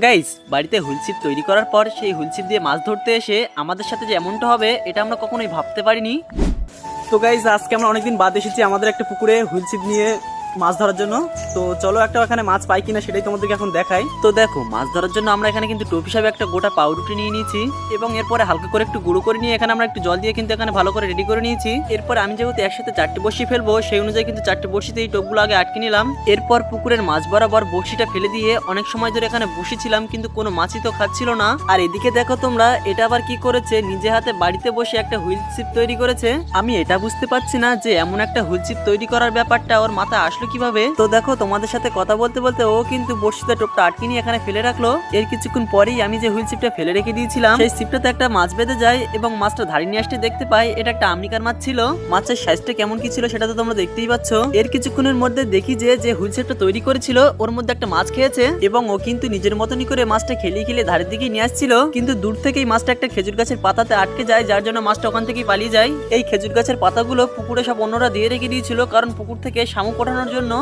Guys বাড়িতে হুলছিপ তৈরি করার পর সেই হুলছিপ দিয়ে মাছ ধরতে এসে আমাদের সাথে যে এমনটা হবে, এটা আমরা কখনোই ভাবতে পারিনি। তো গাইজ আজকে আমরা অনেকদিন বাদ এসেছি আমাদের একটা পুকুরে হুইলচিপ নিয়ে। মাছ ধরার জন্য। তো চলো একটা ওখানে মাছ পাই কিনা সেটাই তোমাদেরকে এখন দেখাই। তো দেখো, মাছ ধরার জন্য আমরা এখানে কিন্তু টোপ হিসাবে একটা গোটা পাউরুটি নিয়ে নিয়েছি এবং এরপরে হালকা করে একটু গুঁড়ো করে নিয়ে এখানে আমরা একটু জল দিয়ে কিন্তু এখানে ভালো করে রেডি করে নিয়েছি। এরপর আমি যেহেতু একসাথে চারটে বসি ফেলব, সেই অনুযায়ী কিন্তু চারটে বসিতে এই টোপগুলো আগে আটকে নিলাম। এরপর পুকুরের মাছ বরাবর বসিটা ফেলে দিয়ে অনেক সময় ধরে এখানে বসেছিলাম, কিন্তু কোনো মাছই তো খাচ্ছিল না। আর এদিকে দেখো তোমরা, এটা আবার কি করেছে, নিজে হাতে বাড়িতে বসে একটা হুইল চিপ তৈরি করেছে। আমি এটা বুঝতে পারছি না যে এমন একটা হুইল চিপ তৈরি করার ব্যাপারটা ওর মাথায় আসলো কীভাবে? তো দেখো, তোমাদের সাথে কথা বলতে বলতে ও কিন্তু বর্ষিতে টোপটা আটকে নিয়ে এখানে ফেলে রাখল। এর কিছুক্ষণ পরেই আমি যে হুইল চিপটা ফেলে রেখে দিয়েছিলাম, সেই চিপটাতে একটা মাছ বেঁধে যায় এবং মাছটা ধারে নিয়ে আসতে দেখতে পাই এটা একটা আমেরিকার মাছ ছিল। মাছের সাইজটা কেমন কি ছিল সেটা তো তোমরা দেখতেই পাচ্ছ। এর কিছুক্ষণের মধ্যে দেখি যে যে হুইল চিপটা তৈরি করেছিল, ওর মধ্যে একটা মাছ খেয়েছে এবং ও কিন্তু নিজের মতনই করে মাছটা খেলিয়ে খেলিয়ে ধারের দিকে নিয়ে আসছিল। কিন্তু দূর থেকেই মাছটা একটা খেজুর গাছের পাতাতে আটকে যায়, যার জন্য মাছটা ওখান থেকেই পালিয়ে যায়। এই খেজুর গাছের পাতাগুলো পুকুরে সব অন্যরা দিয়ে রেখে দিয়েছিল, কারণ পুকুর থেকে শামুক ওঠানোর জন্য